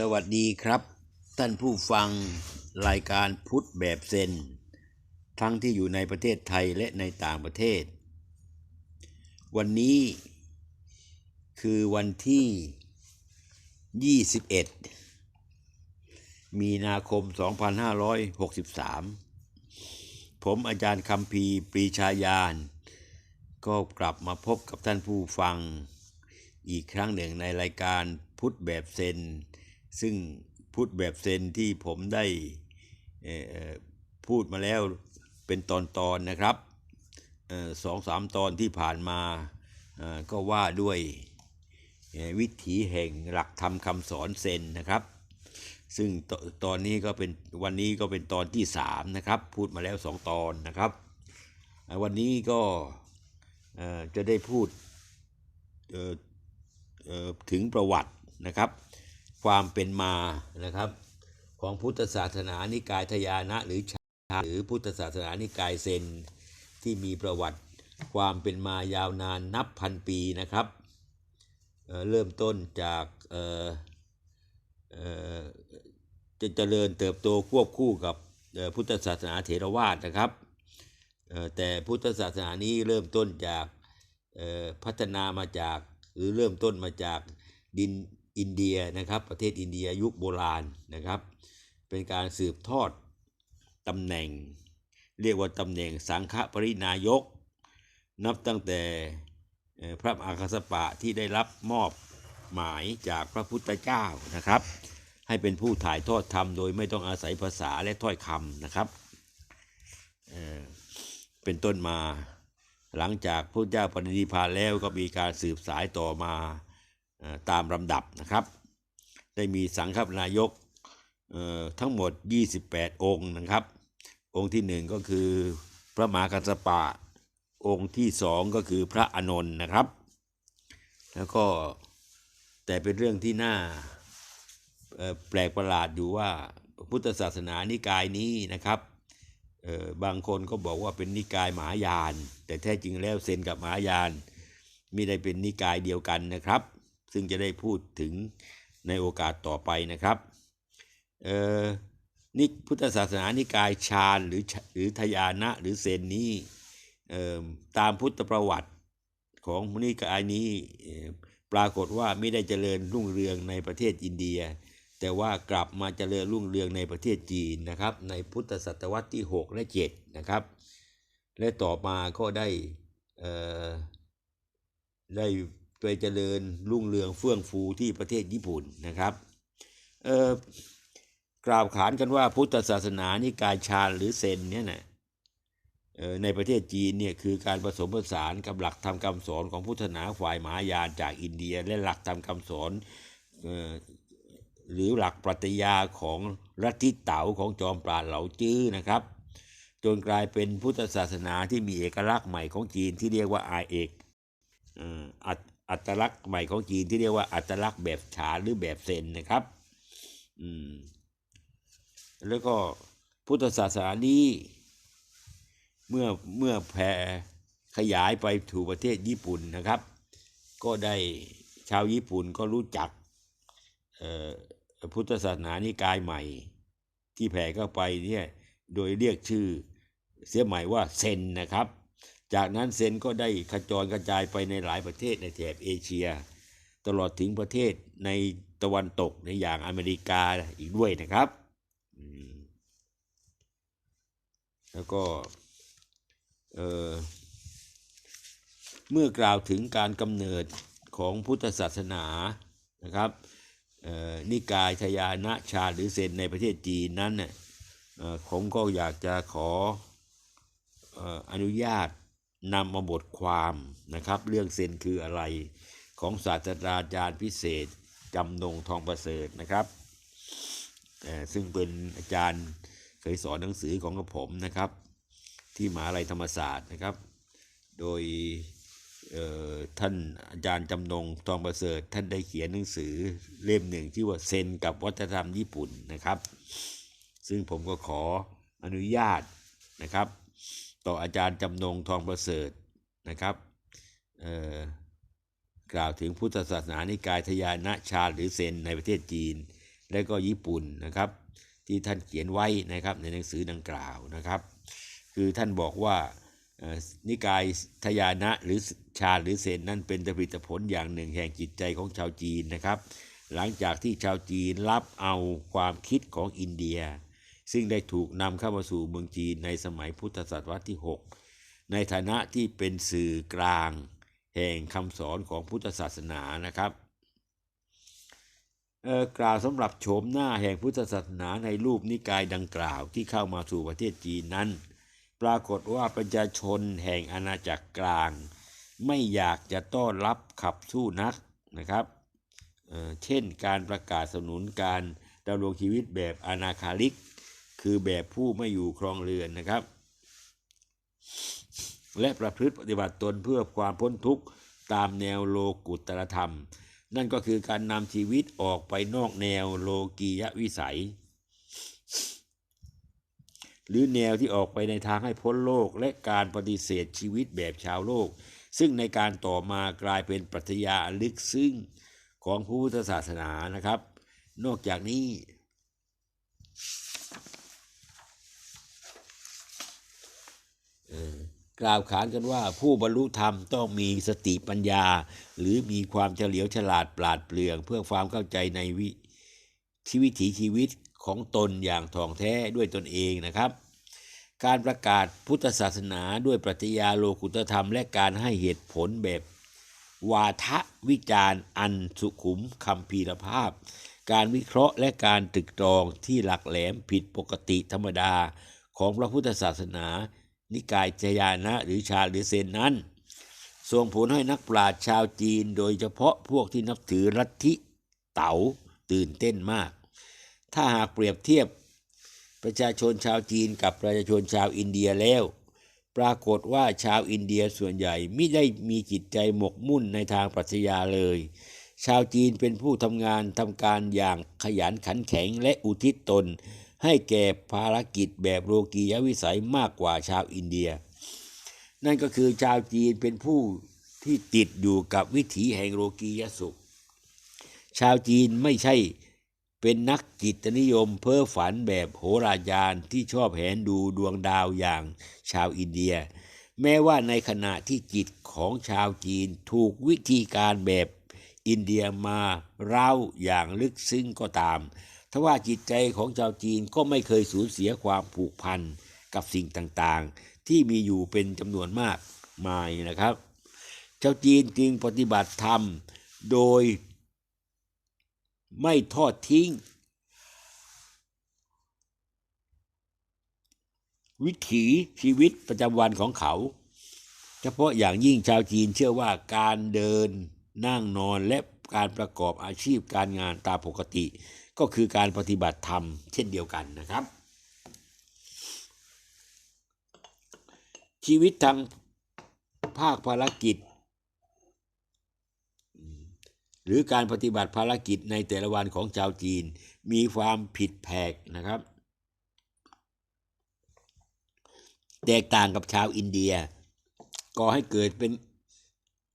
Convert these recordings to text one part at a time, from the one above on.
สวัสดีครับ ท่านผู้ฟังรายการพุทธแบบเซนทั้งที่อยู่ในประเทศไทยและในต่างประเทศ วันนี้คือวันที่ 21 มีนาคม 2563 ผมอาจารย์คำพีปรีชายาน ก็กลับมาพบกับท่านผู้ฟังอีกครั้งหนึ่งในรายการพุทธแบบเซน ซึ่งพุทธแบบเซนที่ผมได้พูดมาแล้วเป็นตอนๆนนะครับออสองสามตอนที่ผ่านมาก็ว่าด้วยวิถีแห่งหลักธรรมคำสอนเซนนะครับ ซึ่งตตอนนี้ก็เป็นวันนี้ก็เป็นตอนที่สามนะครับ พูดมาแล้วสองตอนนะครับ วันนี้ก็จะได้พูดถึงประวัตินะครับ ความเป็นมานะครับ ของพุทธศาสนานิกายทยานะหรือชาหรือพุทธศาสนานิกายเซนที่มีประวัติความเป็นมายาวนานนับพันปีนะครับเเริ่มต้นจากจะเจริญเติบโตควบคู่กับพุทธศาสนาเถรวาทนะครับแต่พุทธศาสนานี้เริ่มต้นจากพัฒนามาจากหรือเริ่มต้นมาจากดิน อินเดียนะครับ ประเทศอินเดียยุคโบราณนะครับ เป็นการสืบทอดตำแหน่ง เรียกว่าตำแหน่งสังฆปรินายก นับตั้งแต่พระมหากัสปะที่ได้รับมอบหมายจากพระพุทธเจ้านะครับ ให้เป็นผู้ถ่ายทอดธรรมโดยไม่ต้องอาศัยภาษาและถ้อยคำนะครับเเป็นต้นมาหลังจากพระเจ้าปฏิพานแล้วก็มีการสืบสายต่อมา ตามลำดับนะครับ ได้มีสังฆนายกทั้งหมด 28 องค์นะครับ องค์ที่หนึ่งก็คือพระมหากัสปะ องค์ที่สองก็คือพระอานนท์นะครับ แล้วก็แต่เป็นเรื่องที่น่าแปลกประหลาดอยู่ว่าพุทธศาสนานิกายนี้นะครับบางคนก็บอกว่าเป็นนิกายมหายาน แต่แท้จริงแล้วเซนกับมหายานไม่ได้เป็นนิกายเดียวกันนะครับ ซึ่งจะได้พูดถึงในโอกาสต่อไปนะครับเอ่อนิพุทธศาสนานิกายฌานหรือหรือทยานะหรือเซนนี้เอ่อตามพุทธประวัติของนิกายนี้ปรากฏว่าไม่ได้เจริญรุ่งเรืองในประเทศอินเดีย แต่ว่ากลับมาเจริญรุ่งเรืองในประเทศจีนนะครับ ในพุทธศตวรรษที่ 6 และ 7 นะครับ และต่อมาก็ได้เอ่อได้ ไปเจริญรุ่งเรืองเฟื่องฟูที่ประเทศญี่ปุ่นนะครับเอ่อกล่าวขานกันว่าพุทธศาสนานิกายชาญหรือเซนเนี่ยนะเอ่อในประเทศจีนเนี่ยคือการผสมผสานกับหลักธรรมคำสอนของพุทธศาสนาฝ่ายมหายานจากอินเดีย และหลักธรรมคำสอนเอ่อหรือหลักปรัชญาของรัฐทิเต๋าของจอมปราดเหลาจื้อนะครับ จนกลายเป็นพุทธศาสนาที่มีเอกลักษณ์ใหม่ของจีนที่เรียกว่าอาเอกอ่ออัต อัตลักษณ์ใหม่ของจีนที่เรียกว่าอัตลักษณ์แบบฉาหรือแบบเซนนะครับ อืม แล้วก็พุทธศาสนานี้เมื่อเมื่อแผ่ขยายไปถูประเทศญี่ปุ่นนะครับ ก็ได้ชาวญี่ปุ่นก็รู้จักพุทธศาสนานิกายใหม่ ที่แผ่เข้าไปเนี่ยโดยเรียกชื่อเสียใหม่ว่าเซนนะครับ จากนั้นเซนก็ได้ขจรกระจายไปในหลายประเทศในแถบเอเชีย ตลอดถึงประเทศในตะวันตกในอย่างอเมริกาอีกด้วยนะครับ แล้วก็เเมื่อกล่าวถึงการกำเนิดของพุทธศาสนานะครับนิกายทยานะชาหรือเซนในประเทศจีนนั้นผมก็อยากจะขออออนุญาต นำมาบทความนะครับ เรื่องเซนคืออะไรของศาสตราจารย์พิเศษจำนงทองประเสริฐนะครับซึ่งเป็นอาจารย์เคยสอนหนังสือของกระผมนะครับ ที่มหาลัยธรรมศาสตร์นะครับ โดยท่านอาจารย์จำนงทองประเสริฐ ท่านได้เขียนหนังสือเล่มหนึ่งที่ว่าเซนกับวัฒนธรรมญี่ปุ่นนะครับ ซึ่งผมก็ขออนุญาตนะครับ ต่ออาจารย์จำนงทองประเสริฐนะครับกล่าวถึงพุทธศาสนานิกายทยานะชาหรือเซนในประเทศจีน และก็ญี่ปุ่นนะครับ ที่ท่านเขียนไว้นะครับในหนังสือดังกล่าวนะครับ คือท่านบอกว่านิกายทยานะหรือชาหรือเซนนั่นเป็นผลิตผลอย่างหนึ่งแห่งจิตใจของชาวจีนนะครับ หลังจากที่ชาวจีนรับเอาความคิดของอินเดีย ซึ่งได้ถูกนำเข้ามาสู่เมืองจีนในสมัยพุทธศตวรรษที่ 6 ในฐานะที่เป็นสื่อกลาง แห่งคำสอนของพุทธศาสนานะครับกล่าวสำหรับโฉมหน้าแห่งพุทธศาสนาในรูปนิกายดังกล่าวที่เข้ามาสู่ประเทศจีนนั้น ปรากฏว่าประชาชนแห่งอาณาจักรกลาง ไม่อยากจะต้อนรับขับสู้นักนะครับเเช่นการประกาศสนับสนุนการดำรงชีวิตแบบอนาคาลิก คือแบบผู้ไม่อยู่ครองเรือนนะครับ และประพฤติปฏิบัติตนเพื่อความพ้นทุกข์ตามแนวโลกุตรธรรม นั่นก็คือการนำชีวิตออกไปนอกแนวโลกียวิสัย หรือแนวที่ออกไปในทางให้พ้นโลกและการปฏิเสธชีวิตแบบชาวโลก ซึ่งในการต่อมากลายเป็นปรัชญาลึกซึ้งของพุทธศาสนานะครับ นอกจากนี้ กล่าวขานกันว่าผู้บรรลุธรรมต้องมีสติปัญญา หรือมีความเฉลียวฉลาดปราดเปรื่อง เพื่อความเข้าใจในวิชีวิถีชีวิตของตนอย่างท่องแท้ด้วยตนเองนะครับ การประกาศพุทธศาสนาด้วยปรัชญาโลกุตธรรม และการให้เหตุผลแบบวาทะวิจารณ์อันสุขุมคำพีรภาพ การวิเคราะห์และการตรึกตรองที่หลักแหลมผิดปกติธรรมดาของพระพุทธศาสนา นิกายจยานะหรือชาหรือเซนนั้น ส่งผลให้นักปราชญ์ชาวจีน โดยเฉพาะพวกที่นับถือลัทธิเต๋าตื่นเต้นมาก ถ้าหากเปรียบเทียบประชาชนชาวจีนกับประชาชนชาวอินเดียแล้ว ปรากฏว่าชาวอินเดียส่วนใหญ่ไม่ได้มีจิตใจหมกมุ่นในทางปรัชญาเลย ชาวจีนเป็นผู้ทำงานทำการอย่างขยันขันแข็งและอุทิศตน ให้แก่ภารกิจแบบโลกียวิสัยมากกว่าชาวอินเดีย นั่นก็คือชาวจีนเป็นผู้ที่ติดอยู่กับวิถีแห่งโลกียสุข ชาวจีนไม่ใช่เป็นนักจิตนิยมเพ้อฝันแบบโหราจารย์ที่ชอบแหนดูดวงดาวอย่างชาวอินเดีย แม้ว่าในขณะที่จิตของชาวจีนถูกวิธีการแบบอินเดียมาเร้าอย่างลึกซึ้งก็ตาม ทว่าจิตใจของชาวจีนก็ไม่เคยสูญเสียความผูกพันกับสิ่งต่างๆ ที่มีอยู่เป็นจำนวนมากมายนะครับ ชาวจีนจึงปฏิบัติธรรมโดยไม่ทอดทิ้ง วิถีชีวิตประจำวันของเขา เฉพาะอย่างยิ่งชาวจีนเชื่อว่าการเดินนั่งนอนและการประกอบอาชีพการงานตามปกติ ก็คือการปฏิบัติธรรมเช่นเดียวกันนะครับ ชีวิตทางภาคภารกิจ หรือการปฏิบัติภารกิจในแต่ละวันของชาวจีน มีความผิดแผกนะครับ แตกต่างกับชาวอินเดียก่อให้เกิดเป็น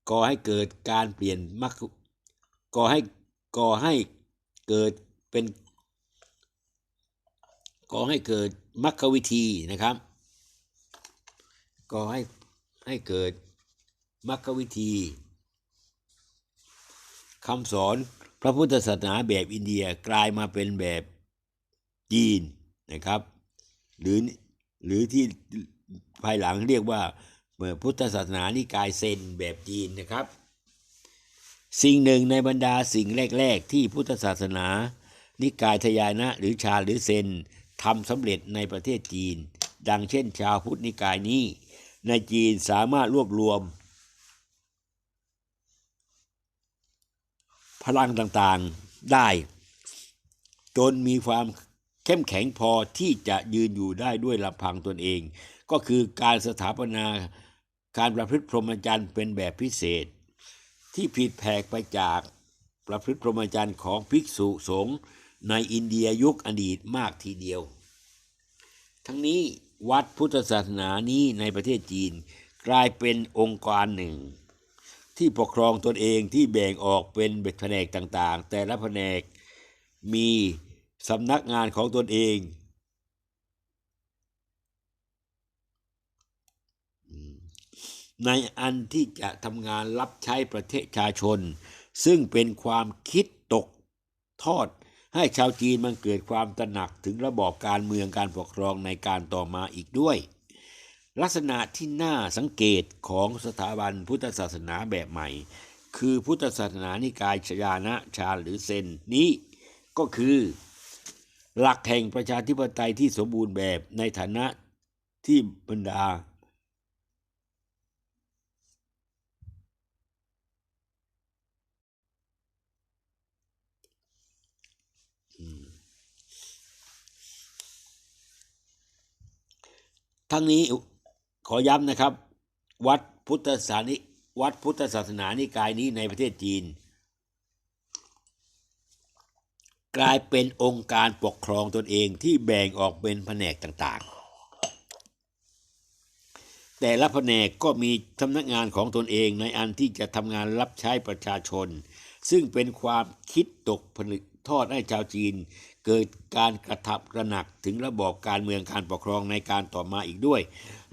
ก่อให้เกิดการเปลี่ยนมักก่อให้ก่อให้เกิด เป็นก่อให้เกิดมรรควิธีนะครับก่อให้ให้เกิดมรรควิธีคำสอนพระพุทธศาสนาแบบอินเดียกลายมาเป็นแบบจีนนะครับ หรือหรือที่ภายหลังเรียกว่าพุทธศาสนานิกายเซนแบบจีนนะครับ สิ่งหนึ่งในบรรดาสิ่งแรก ๆ ที่พุทธศาสนา นิกายทยานะหรือชาหรือเซนทำสำเร็จในประเทศจีน ดังเช่น ชาวพุทธนิกายนี้ ในจีนสามารถรวบรวม พลังต่างๆได้ จนมีความเข้มแข็งพอที่จะยืนอยู่ได้ด้วยลำพังตนเอง ก็คือการสถาปนาการประพฤติพรหมจรรย์เป็นแบบพิเศษ ที่ผิดแผกไปจากประพฤติพรหมจรรย์ของภิกษุสงฆ์ ในอินเดียยุคอดีตมากทีเดียว ทั้งนี้วัดพุทธศาสนานี้ในประเทศจีนกลายเป็นองค์กรหนึ่ง ที่ปกครองตนเองที่แบ่งออกเป็นแผนกต่างๆ แต่ละแผนกมีสำนักงานของตนเองในอันที่จะทำงานรับใช้ประเทศชาชน ซึ่งเป็นความคิดตกทอด ให้ชาวจีนมันเกิดความตระหนักถึงระบอบการเมืองการปกครองในการต่อมาอีกด้วย ลักษณะที่น่าสังเกตของสถาบันพุทธศาสนาแบบใหม่ คือพุทธศาสนานิกายชยานะชาหรือเซนนี้ก็คือ หลักแห่งประชาธิปไตยที่สมบูรณ์แบบในฐานะที่บรรดา ทั้งนี้ขอย้ำนะครับ วัดพุทธศาสนิวัดพุทธศาสนานิกายนี้ในประเทศจีน กลายเป็นองค์การปกครองตนเองที่แบ่งออกเป็นแผนกต่างๆ แต่ละแผนกก็มีสำนักงานของตนเองในอันที่จะทำงานรับใช้ประชาชน ซึ่งเป็นความคิดตกผลึก ทอดให้ชาวจีน เกิดการกระทับกระหนักถึงระบอบการเมืองการปกครองในการต่อมาอีกด้วย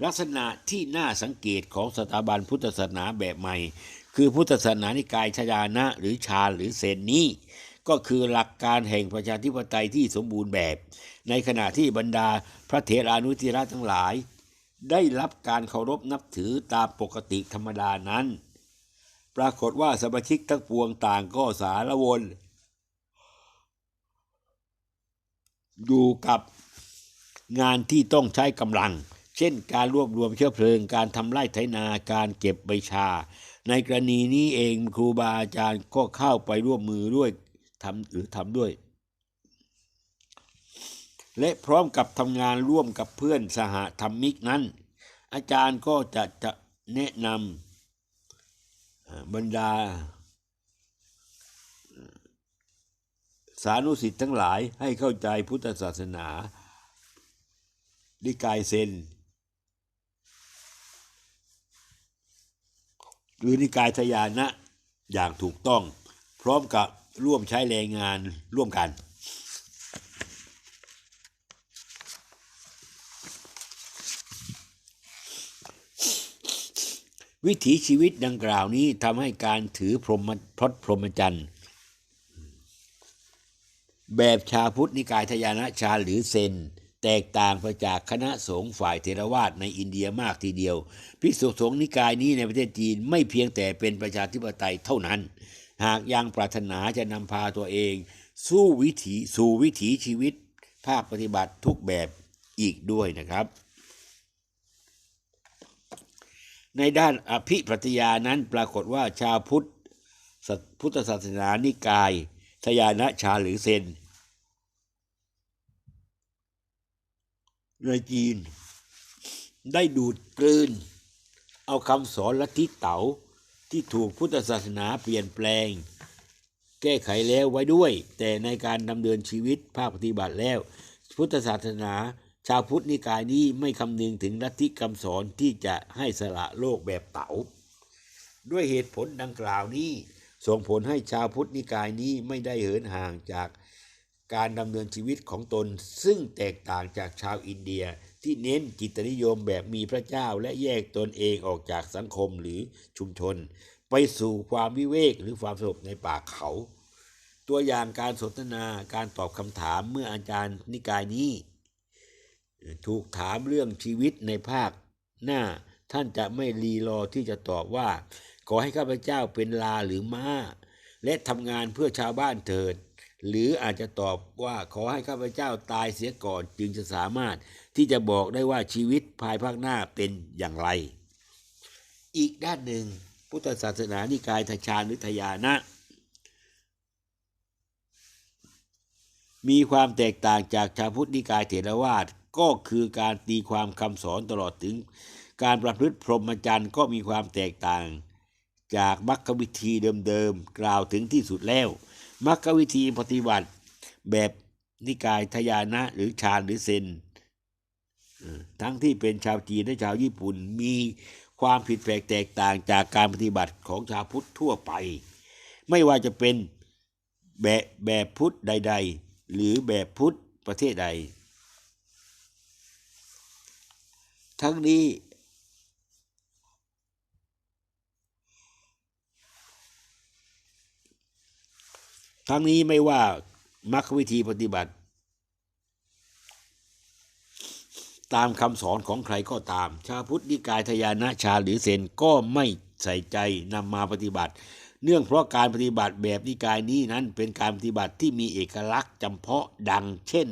ลักษณะที่น่าสังเกตของสถาบันพุทธศาสนาแบบใหม่ คือพุทธศาสนานิกายชยานะหรือชาหรือเซนนี้ก็คือหลักการแห่งประชาธิปไตยที่สมบูรณ์แบบ ในขณะที่บรรดาพระเถรานุเถระทั้งหลาย ได้รับการเคารพนับถือตามปกติธรรมดานั้น ปรากฏว่าสมาชิกทั้งปวงต่างก็สารวน อยู่กับงานที่ต้องใช้กำลัง เช่นการรวบรวมเชื้อเพลิง การทำไร่ไถนาการเก็บใบชา ในกรณีนี้เองครูบาอาจารย์ก็เข้าไปร่วมมือด้วยทำหรือทำด้วย และพร้อมกับทำงานร่วมกับเพื่อนสหธรรมิกนั้น อาจารย์ก็จะจะแนะนำบรรดา สานุสิทธิ์ทั้งหลายให้เข้าใจพุทธศาสนานิกายเซนหรือนิกายทยานะอย่างถูกต้อง พร้อมกับร่วมใช้แรงงานร่วมกัน วิถีชีวิตดังกล่าวนี้ทำให้การถือพรหมพรตพรหมจรรย์ แบบชาวพุทธนิกายทยานะชาหรือเซน แตกต่างไปจากคณะสงฆ์ฝ่ายเทรวาสในอินเดียมากทีเดียวพิสุสงฆ์นิกายนี้ในประเทศจีนไม่เพียงแต่เป็นประชาธิปไตยเท่านั้น หากยังปรารถนาจะนำพาตัวเอง สู้วิถีสู่วิถีชีวิต ภาคปฏิบัติทุกแบบอีกด้วยนะครับในด้านอภิปรัชญานั้นปรากฏว่าชาวพุทธพุทธศาสนานิกาย ทยานะชาหรือเซน ในจีน ได้ดูดกลืน เอาคำสอนลัทธิเต๋าที่ถูกพุทธศาสนาเปลี่ยนแปลง แก้ไขแล้วไว้ด้วย แต่ในการดำเนินชีวิตภาคปฏิบัติแล้ว พุทธศาสนา ชาวพุทธนิกายนี้ไม่คำนึงถึงลัทธิคำสอนที่จะให้สละโลกแบบเต๋าด้วยเหตุผลดังกล่าวนี้ ส่งผลให้ชาวพุทธนิกายนี้ไม่ได้เหินห่างจากการดำเนินชีวิตของตน ซึ่งแตกต่างจากชาวอินเดียที่เน้นจิตนิยมแบบมีพระเจ้าและแยกตนเองออกจากสังคมหรือชุมชน ไปสู่ความวิเวกหรือความสงบในป่าเขา ตัวอย่างการสนทนาการตอบคำถามเมื่ออาจารย์นิกายนี้ ถูกถามเรื่องชีวิตในภาคหน้าท่านจะไม่รีรอที่จะตอบว่า ขอให้ข้าพเจ้าเป็นลาหรือม้า และทำงานเพื่อชาวบ้านเถิด หรืออาจจะตอบว่าขอให้ข้าพเจ้าตายเสียก่อนจึงจะสามารถที่จะบอกได้ว่าชีวิตภายภาคหน้าเป็นอย่างไร อีกด้านหนึ่ง พุทธศาสนานิกายทชาหรือทยานะ มีความแตกต่างจากชาวพุทธนิกายเถรวาทก็คือการตีความคำสอนตลอดถึง การประพฤติพรหมจรรย์ก็มีความแตกต่าง จากมรรควิธีเดิมๆกล่าวถึงที่สุดแล้วมรรควิธีปฏิบัติแบบนิกายทยานะหรือฌานหรือเซนทั้งที่เป็นชาวจีนและชาวญี่ปุ่นมีความผิดแปลกแตกต่างจากการปฏิบัติของชาวพุทธทั่วไป ไม่ว่าจะเป็นแบบแบบพุทธใด ๆ หรือแบบพุทธประเทศใด ทั้งนี้ ทั้งนี้ไม่ว่ามรรควิธีปฏิบัติ ตามคำสอนของใครก็ตาม ชาพุทธนิกายทยานะชาหรือเซนก็ไม่ใส่ใจนำมาปฏิบัติ เนื่องเพราะการปฏิบัติแบบนิกายนี้นั้นเป็นการปฏิบัติที่มีเอกลักษณ์จำเพาะดังเช่น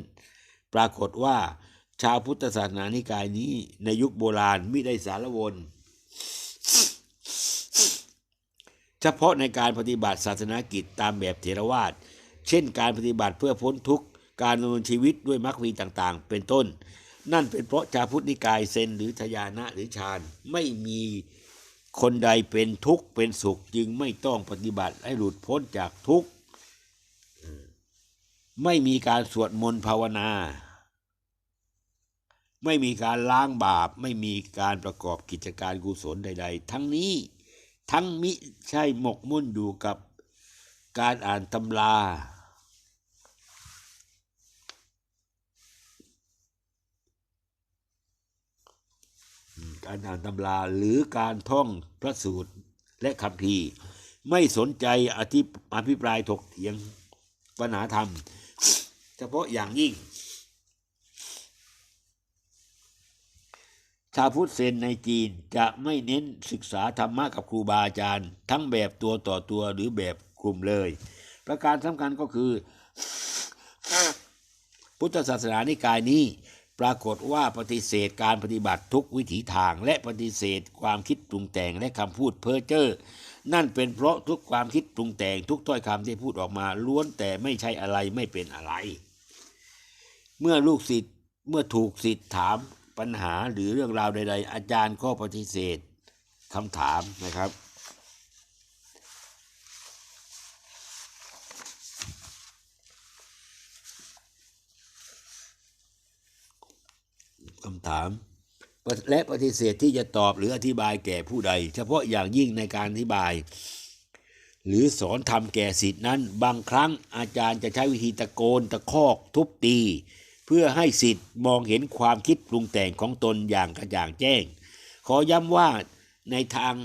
ปรากฏว่าชาวพุทธศาสนานิกายนี้ในยุคโบราณมิได้สารวน เฉพาะในการปฏิบัติศาสนากิจตามแบบเถรวาท เช่นการปฏิบัติเพื่อพ้นทุกข์ การดำเนินชีวิตด้วยมรรควีต่างๆ เป็นต้น นั่นเป็นเพราะชาพุทธนิกายเซนหรือทยานะหรือฌานไม่มีคนใดเป็นทุกข์เป็นสุขจึงไม่ต้องปฏิบัติให้หลุดพ้นจากทุกข์ ไม่มีการสวดมนต์ภาวนา ไม่มีการล้างบาป ไม่มีการประกอบกิจการกุศลใด ๆ ทั้งนี้ ทั้งมิใช่หมกมุ่นอยู่กับการอ่านตำรา การอ่านตำราหรือการท่องพระสูตรและคำพีไม่สนใจอธิอภิปรายถกเถียงปัญหาธรรม เฉพาะอย่างยิ่ง ชาวพุทธเซนในจีนจะไม่เน้นศึกษาธรรมะกับครูบาอาจารย์ ทั้งแบบตัวต่อตัวหรือแบบกลุ่มเลย ประการสำคัญก็คือ พุทธศาสนานิกายนี้ ปรากฏว่าปฏิเสธการปฏิบัติทุกวิถีทาง และปฏิเสธความคิดปรุงแต่งและคำพูดเพ้อเจ้อนั่นเป็นเพราะทุกความคิดปรุงแต่งทุกถ้อยคำที่พูดออกมา ล้วนแต่ไม่ใช่อะไรไม่เป็นอะไร เมื่อลูกศิษย์เมื่อถูกศิษย์ถาม ปัญหาหรือเรื่องราวใด ๆ อาจารย์ก็ปฏิเสธคำถามนะครับ คำถาม และปฏิเสธที่จะตอบหรืออธิบายแก่ผู้ใด เฉพาะอย่างยิ่งในการอธิบาย หรือสอนทำแก่สิทธินั้น บางครั้งอาจารย์จะใช้วิธีตะโกนตะคอกทุบตี เพื่อให้สิทธิ์มองเห็นความคิดปรุงแต่งของตนอย่างกระจ่างแจ้ง ขอย้ำว่าในทาง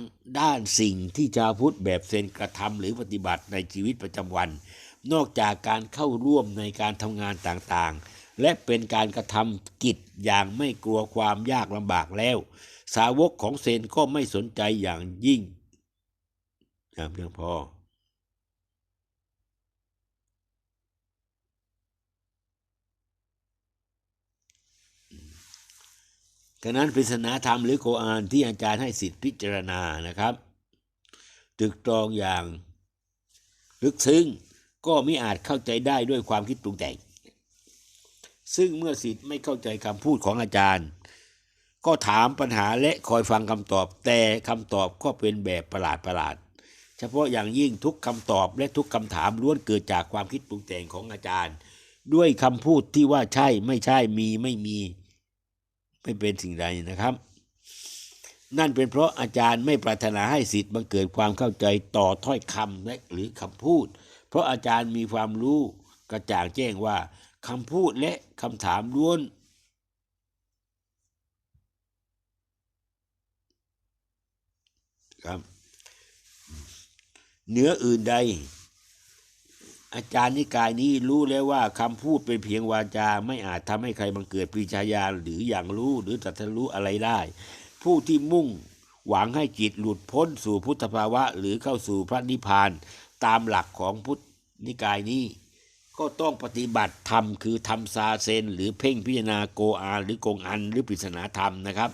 ด้านสิ่งที่ชาวพุทธแบบเซนกระทำหรือปฏิบัติในชีวิตประจำวัน นอกจากการเข้าร่วมในการทำงานต่างๆ และเป็นการกระทำกิจอย่างไม่กลัวความยากลำบากแล้ว สาวกของเซนก็ไม่สนใจอย่างยิ่งอย่างเพียงพอ ฉะนั้นปริศนาธรรมหรือโคอานที่อาจารย์ให้สิทธิพิจารณานะครับ ตึกตรองอย่างลึกซึ้งก็ไม่อาจเข้าใจได้ด้วยความคิดปรุงแต่ง ซึ่งเมื่อสิทธิ์ไม่เข้าใจคำพูดของอาจารย์ ก็ถามปัญหาและคอยฟังคำตอบ แต่คำตอบก็เป็นแบบประหลาดประหลาด เฉพาะอย่างยิ่งทุกคำตอบและทุกคำถามล้วนเกิดจากความคิดปรุงแต่งของอาจารย์ ด้วยคำพูดที่ว่าใช่ไม่ใช่มีไม่มี ไม่เป็นสิ่งใดนะครับ นั่นเป็นเพราะอาจารย์ไม่ปรารถนาให้สิทธิ์บังเกิดความเข้าใจต่อถ้อยคำและหรือคำพูด เพราะอาจารย์มีความรู้กระจ่างแจ้งว่าคำพูดและคำถามล้วนครับเหนืออื่นใด อาจารย์นิกายนี้รู้แล้วว่าคำพูดเป็นเพียงวาจา ไม่อาจทำให้ใครบังเกิดปริชาญาหรืออย่างรู้หรือตรัสรู้อะไรได้ ผู้ที่มุ่งหวังให้จิตหลุดพ้นสู่พุทธภาวะ หรือเข้าสู่พระนิพพานตามหลักของพุทธนิกายนี้ ก็ต้องปฏิบัติธรรมคือทำซาเซน หรือเพ่งพิจารณาโกอาหรือกงอันหรือปริศนาธรรมนะครับ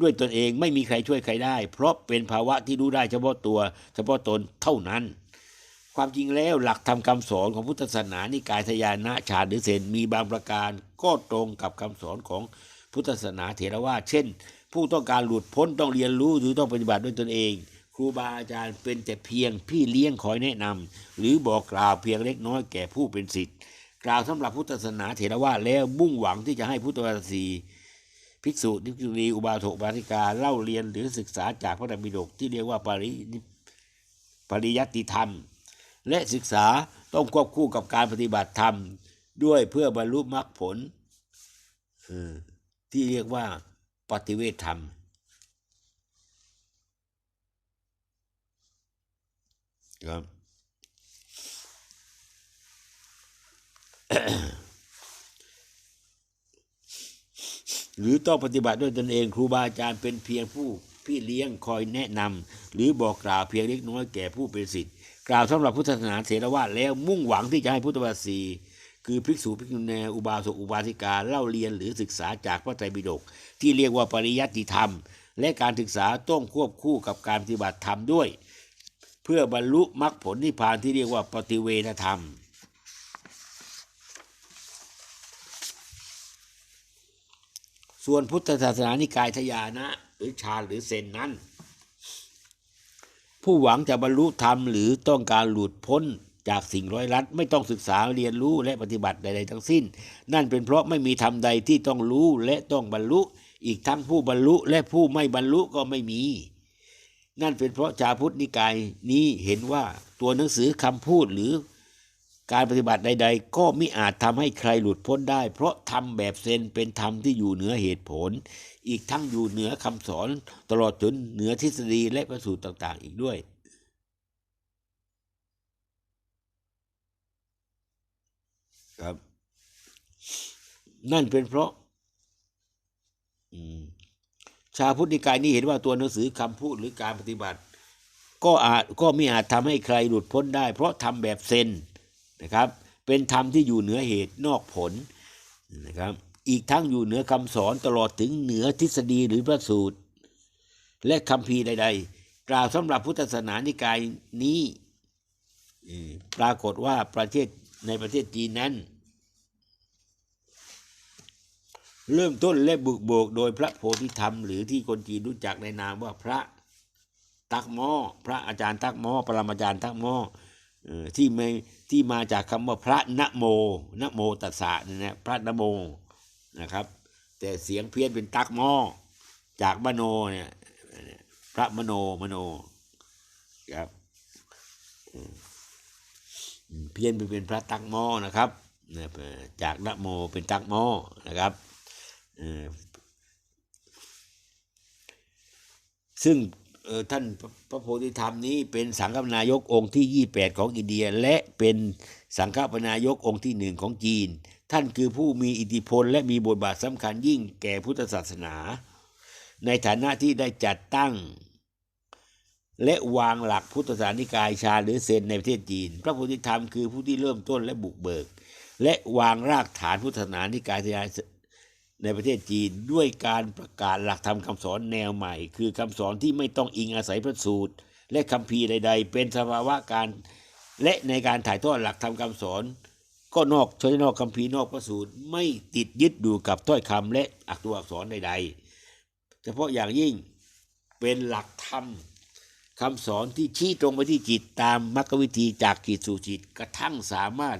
ด้วยตนเองไม่มีใครช่วยใครได้ เพราะเป็นภาวะที่รู้ได้เฉพาะตัว เฉพาะตนเท่านั้น ความจริงแล้วหลักธรรมคำสอนของพุทธศาสนานิกายทยานะชาติหรือเซนมีบางประการ ก็ตรงกับคำสอนของพุทธศาสนาเถรวาทเช่น ผู้ต้องการหลุดพ้นต้องเรียนรู้หรือต้องปฏิบัติด้วยตนเอง ครูบาอาจารย์เป็นแต่เพียงพี่เลี้ยงคอยแนะนำหรือบอกกล่าวเพียงเล็กน้อยแก่ผู้เป็นศิษย์กล่าวสำหรับพุทธศาสนาเถรวาทแล้วมุ่งหวังที่จะให้พุทธวาสีภิกษุนิกรีอุบาสกบาติกาเล่าเรียนหรือศึกษาจากพระธรรมปิฎกที่เรียกว่าปริปริยัติธรรม และศึกษาต้องควบคู่กับการปฏิบัติธรรม ด้วยเพื่อบรรลุมรรคผลที่เรียกว่าปฏิเวทธรรม ครับหรือต้องปฏิบัติด้วยตนเองครูบาอาจารย์เป็นเพียงผู้พี่เลี้ยงคอยแนะนำหรือบอกกล่าวเพียงเล็กน้อยแก่ผู้เป็นศิษย์ กล่าวสำหรับพุทธศาสนาเถรวาทแล้วมุ่งหวังที่จะให้พุทธบาสีคือภิกษุภิกษุณีอุบาสกอุบาสิกาเล่าเรียนหรือศึกษาจากพระไตรปิฎกที่เรียกว่าปริยัติธรรม และการศึกษาต้องควบคู่กับการปฏิบัติธรรมด้วย เพื่อบรรลุมรรคผลนิพพานที่เรียกว่าปฏิเวทธรรมส่วนพุทธศาสนานิกายทยานะ หรือฌานหรือเซนนั้น ผู้หวังจะบรรลุธรรมหรือต้องการหลุดพ้นจากสิ่งร้อยลัดไม่ต้องศึกษาเรียนรู้และปฏิบัติใดๆทั้งสิ้น นั่นเป็นเพราะไม่มีธรรมใดที่ต้องรู้และต้องบรรลุ อีกทั้งผู้บรรลุและผู้ไม่บรรลุก็ไม่มี นั่นเป็นเพราะชาพุทธนิกายนี้เห็นว่าตัวหนังสือคำพูดหรือ การปฏิบัติใด ๆ ก็มิอาจทำให้ใครหลุดพ้นได้ เพราะธรรมแบบเซนเป็นธรรมที่อยู่เหนือเหตุผล อีกทั้งอยู่เหนือคำสอนตลอดจนเหนือทฤษฎีและประสูตรต่าง ๆ อีกด้วย ครับ นั่นเป็นเพราะชาพุทธิกายนี้เห็นว่าตัวหนังสือคำพูดหรือการปฏิบัติ ก็อาจก็ไม่อาจทำให้ใครหลุดพ้นได้ เพราะทำแบบเซน นะครับ เป็นธรรมที่อยู่เหนือเหตุนอกผลนะครับอีกทั้งอยู่เหนือคำสอนตลอดถึงเหนือทฤษฎีหรือพระสูตร และคำพีใด ๆ กล่าวสำหรับพุทธศาสนานิกายนี้ปรากฏว่าประเทศในประเทศจีนนั้น เริ่มต้นและบุกโบกโดยพระโพธิธรรม หรือที่คนจีนรู้จักในนามว่าพระตักหมอพระอาจารย์ตักหมอปรมาจารย์ตักหมอเอ่อ ที่ไม่ที่มาจากคำว่าพระนะโมนะโมตัสสะนี่นะพระนะโมนะครับ แต่เสียงเพี้ยนเป็นตักหมอจากมโนเนี่ยพระมโนมโนครับเพี้ยนไปเป็นพระตักหมอนะครับจากนะโมเป็นตักหมอนะครับซึ่ง ท่านพระโพธิธรรมนี้เป็นสังฆนายกองค์ที่ 28 ของอินเดีย และเป็นสังฆนายกองค์ที่หนึ่งของจีน ท่านคือผู้มีอิทธิพล และมีบทบาทสำคัญยิ่งแก่พุทธศาสนา ในฐานะที่ได้จัดตั้ง และวางหลักพุทธศาสนิกายชาหรือเซนในประเทศจีน พระโพธิธรรมคือผู้ที่เริ่มต้นและบุกเบิก และวางรากฐานพุทธศาสนานิกายทยา ในประเทศจีนด้วยการประกาศหลักธรรมคำสอนแนวใหม่ คือคำสอนที่ไม่ต้องอิงอาศัยพระสูตร และคำพีใด ๆ เป็นสภาวะการและในการถ่ายทอดหลักธรรมคำสอน ก็นอกช้นอกคำพีนอกพระสูตรไม่ติดยึดอยู่กับถ้อยคำและอักตัวอักษรใด ๆ เฉพาะอย่างยิ่งเป็นหลักธรรมคำสอนที่ชี้ตรงไปที่จิตตามมรรควิธีจากจิตสู่จิตกระทั่งสามารถ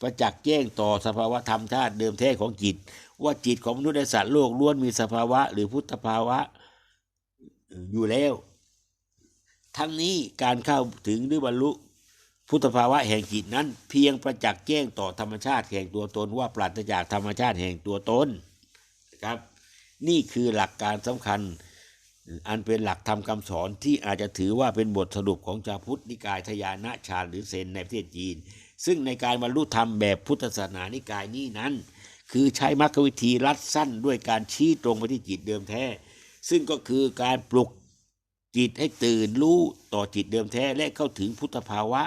ประจักษ์แจ้งต่อสภาวะธรรมธาตุเดิมแท้ของจิต ว่าจิตของมนุษย์และสัตว์โลกล้วนมีสภาวะ หรือพุทธภาวะอยู่แล้ว ทั้งนี้การเข้าถึงหรือบรรลุพุทธภาวะแห่งจิตนั้น เพียงประจักษ์แจ้งต่อธรรมชาติแห่งตัวตนว่าปราศจากธรรมชาติแห่งตัวตนนะครับ นี่คือหลักการสำคัญ อันเป็นหลักธรรมคำสอนที่อาจจะถือว่าเป็นบทสรุปของชาวพุทธนิกายทยานะชาญหรือเซนในประเทศจีน ซึ่งในการบรรลุธรรมแบบพุทธศาสนานิกายนี้นั้น คือใช้มรรควิธีรัดสั้นด้วยการชี้ตรงไปที่จิตเดิมแท้ ซึ่งก็คือการปลุกจิตให้ตื่นรู้ต่อจิตเดิมแท้และเข้าถึงพุทธภาวะ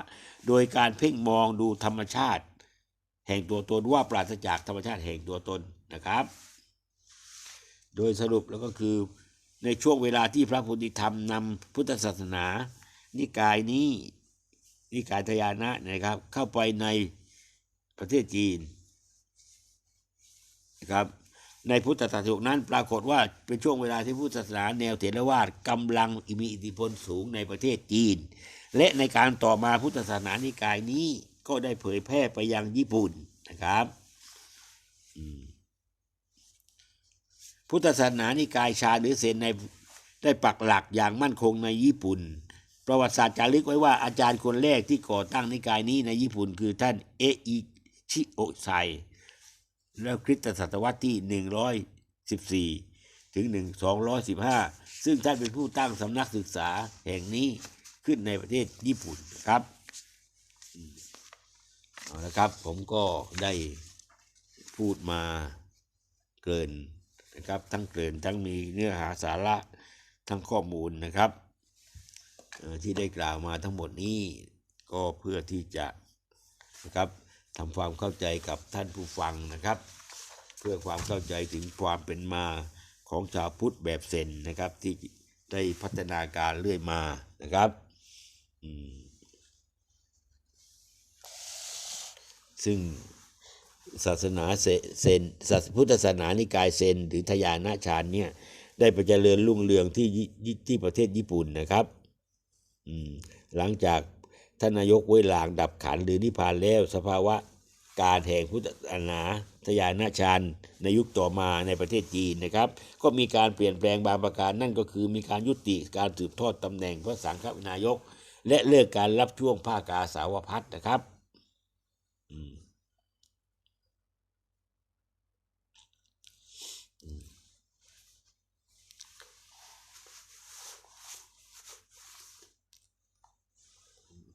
โดยการเพ่งมองดูธรรมชาติ แห่งตัวตนว่าปราศจากธรรมชาติแห่งตัวตนนะครับ โดยสรุปแล้วก็คือในช่วงเวลาที่พระพุทธธรรมนำพุทธศาสนา นิกายนี้ นิกายทยานะนะครับ เข้าไปในประเทศจีนนะครับในพุทธศาสนานั้นปรากฏว่าเป็นช่วงเวลาที่พุทธศาสนาแนวเถรวาทกำลังมีอิทธิพลสูงในประเทศจีน และในการต่อมาพุทธศาสนานิกายนี้ก็ได้เผยแพร่ไปยังญี่ปุ่นนะครับพุทธศาสนานิกายชาหรือเซนในได้ปักหลักอย่างมั่นคงในญี่ปุ่น ประวัติศาสตร์จารึกไว้ว่าอาจารย์คนแรกที่ก่อตั้งนิกายนี้ในญี่ปุ่นคือท่านเออิชิโอไซแล้วคริสตศตวรรษที่ 114 ถึง 1 215 ซึ่งท่านเป็นผู้ตั้งสำนักศึกษาแห่งนี้ขึ้นในประเทศญี่ปุ่นครับเอาละครับผมก็ได้พูดมาเกินนะครับ ทั้งเกินทั้งมีเนื้อหาสาระทั้งข้อมูลนะครับ ที่ได้กล่าวมาทั้งหมดนี้ก็เพื่อที่จะนะครับทำความเข้าใจกับท่านผู้ฟังนะครับ เพื่อความเข้าใจถึงความเป็นมาของชาวพุทธแบบเซนนะครับที่ได้พัฒนาการเรื่อยมานะครับซึ่งศาสนาเซนศาสพุทธศาสนานิกายเซนหรือทยานะฌานเนี่ยได้ไปเจริญรุ่งเรืองที่ที่ประเทศญี่ปุ่นนะครับ หลังจากท่านนายกเวยหลางดับขันหรือนิพพานแล้วสภาวะการแห่งพุทธศาสนาทยานาชานในยุคต่อมาในประเทศจีนนะครับ ก็มีการเปลี่ยนแปลงบางประการนั่นก็คือมีการยุติการสืบทอดตำแหน่งพระสังฆนายก และเลิกการรับช่วงผ้ากาสาวพัดนะครับ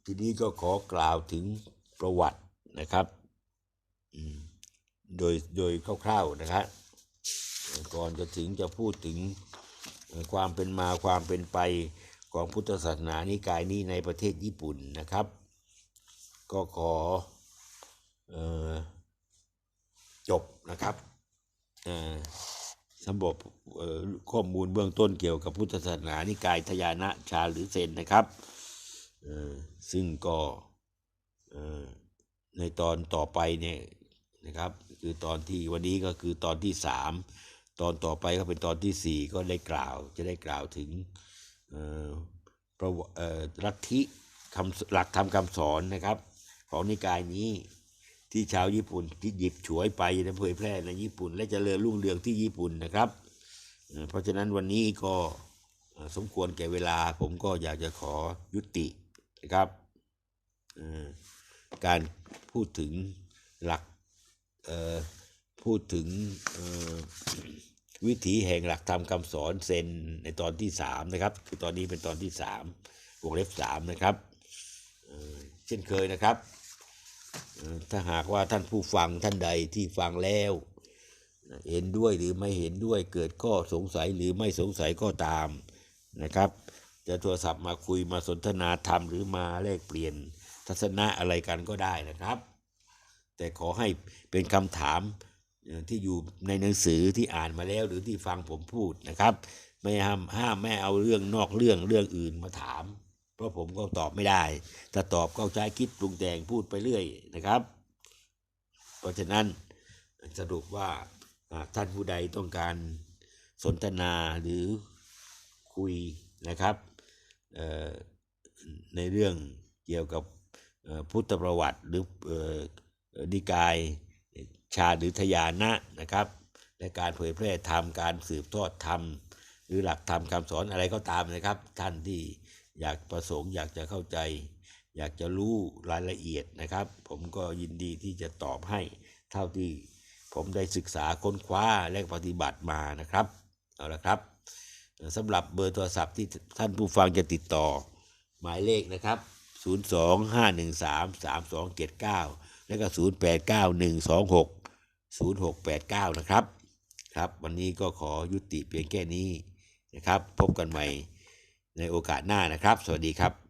ทีนี้ก็ขอกล่าวถึงประวัตินะครับโดยโดยคร่าวๆนะครับก่อนจะถึงจะพูดถึงความเป็นมาความเป็นไปของพุทธศาสนานิกายนี้ในประเทศญี่ปุ่นนะครับ ก็ขอออจบนะครับสำหรับข้อมูลเบื้องต้นเกี่ยวกับพุทธศาสนานิกายทยานะชาหรือเซนนะครับ ซึ่งก็ในตอนต่อไปเนี่ยนะครับ คือตอนที่วันนี้ก็คือตอนที่สามตอนต่อไปก็เป็นตอนที่สี่ก็ได้กล่าวจะได้กล่าวถึงประวัลัทธิคำหลักธรรมคำสอนนะครับ ของนิกายนี้ที่ชาวญี่ปุ่นที่หยิบฉวยไปและเผยแพร่ในญี่ปุ่น และเจริญรุ่งเรืองที่ญี่ปุ่นนะครับ เพราะฉะนั้นวันนี้ก็สมควรแก่เวลาผมก็อยากจะขอยุติ นะครับการพูดถึงหลักพูดถึงวิถีแห่งหลักธรรมคำสอนเซนในตอนที่สามนะครับ คือตอนนี้เป็นตอนที่สามวงเล็บสามนะครับเเช่นเคยนะครับถ้าหากว่าท่านผู้ฟังท่านใดที่ฟังแล้ว เห็นด้วยหรือไม่เห็นด้วยเกิดข้อสงสัยหรือไม่สงสัยก็ตามนะครับ จะโทรศัพท์มาคุยมาสนทนาธรรมหรือมาแลกเปลี่ยนทัศนะอะไรกันก็ได้นะครับ แต่ขอให้เป็นคำถามที่อยู่ในหนังสือที่อ่านมาแล้วหรือที่ฟังผมพูดนะครับ ไม่ห้ามห้ามแม่เอาเรื่องนอกเรื่องเรื่องอื่นมาถาม เพราะผมก็ตอบไม่ได้ ถ้าตอบก็ใช้คิดปรุงแต่งพูดไปเรื่อยนะครับ เพราะฉะนั้นสรุปว่าท่านผู้ใดต้องการสนทนาหรือคุยนะครับ ในเรื่องเกี่ยวกับพุทธประวัติหรือเอ่อเอ่อนิกายชาหรือทยานะนะครับและการเผยแพร่ธรรมการสืบทอดธรรม หรือหลักธรรมคำสอนอะไรก็ตามนะครับ ท่านที่อยากประสงค์อยากจะเข้าใจ อยากจะรู้รายละเอียดนะครับ ผมก็ยินดีที่จะตอบให้เท่าที่ผมได้ศึกษาค้นคว้าและปฏิบัติมานะครับ เอาละครับ สำหรับเบอร์โทรศัพท์ที่ท่านผู้ฟังจะติดต่อ หมายเลขนะครับ 025133279 และก็ 0891260689 นะครับครับ วันนี้ก็ขอยุติเพียงแค่นี้นะครับ พบกันใหม่ในโอกาสหน้านะครับ สวัสดีครับ